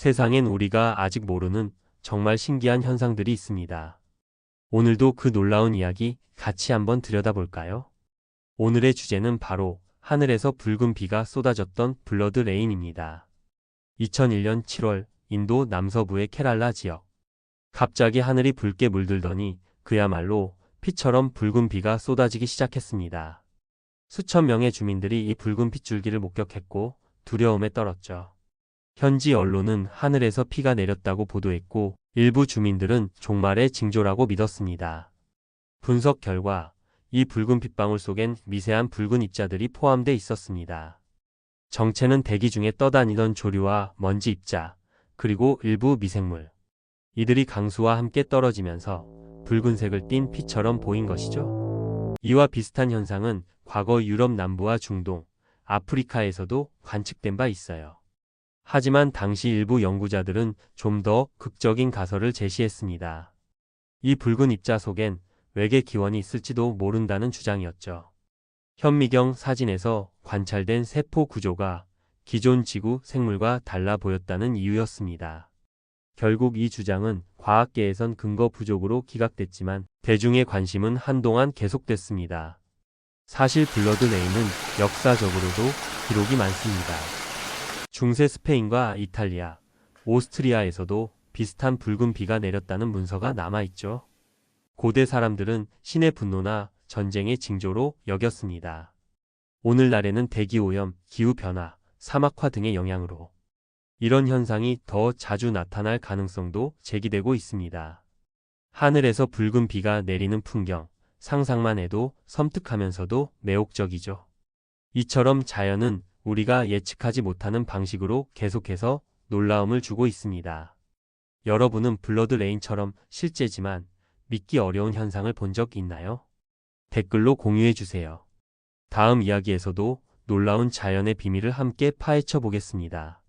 세상엔 우리가 아직 모르는 정말 신기한 현상들이 있습니다. 오늘도 그 놀라운 이야기 같이 한번 들여다볼까요? 오늘의 주제는 바로 하늘에서 붉은 비가 쏟아졌던 블러드 레인입니다. 2001년 7월 인도 남서부의 케랄라 지역. 갑자기 하늘이 붉게 물들더니 그야말로 피처럼 붉은 비가 쏟아지기 시작했습니다. 수천 명의 주민들이 이 붉은 핏줄기를 목격했고 두려움에 떨었죠. 현지 언론은 하늘에서 피가 내렸다고 보도했고 일부 주민들은 종말의 징조라고 믿었습니다. 분석 결과 이 붉은 핏방울 속엔 미세한 붉은 입자들이 포함돼 있었습니다. 정체는 대기 중에 떠다니던 조류와 먼지 입자, 그리고 일부 미생물. 이들이 강수와 함께 떨어지면서 붉은색을 띤 피처럼 보인 것이죠. 이와 비슷한 현상은 과거 유럽 남부와 중동, 아프리카에서도 관측된 바 있어요. 하지만 당시 일부 연구자들은 좀 더 극적인 가설을 제시했습니다. 이 붉은 입자 속엔 외계 기원이 있을지도 모른다는 주장이었죠. 현미경 사진에서 관찰된 세포 구조가 기존 지구 생물과 달라 보였다는 이유였습니다. 결국 이 주장은 과학계에선 근거 부족으로 기각됐지만 대중의 관심은 한동안 계속됐습니다. 사실 블러드 레인은 역사적으로도 기록이 많습니다. 중세 스페인과 이탈리아, 오스트리아에서도 비슷한 붉은 비가 내렸다는 문서가 남아있죠. 고대 사람들은 신의 분노나 전쟁의 징조로 여겼습니다. 오늘날에는 대기오염, 기후변화, 사막화 등의 영향으로 이런 현상이 더 자주 나타날 가능성도 제기되고 있습니다. 하늘에서 붉은 비가 내리는 풍경, 상상만 해도 섬뜩하면서도 매혹적이죠. 이처럼 자연은 우리가 예측하지 못하는 방식으로 계속해서 놀라움을 주고 있습니다. 여러분은 블러드 레인처럼 실제지만 믿기 어려운 현상을 본 적 있나요? 댓글로 공유해 주세요. 다음 이야기에서도 놀라운 자연의 비밀을 함께 파헤쳐 보겠습니다.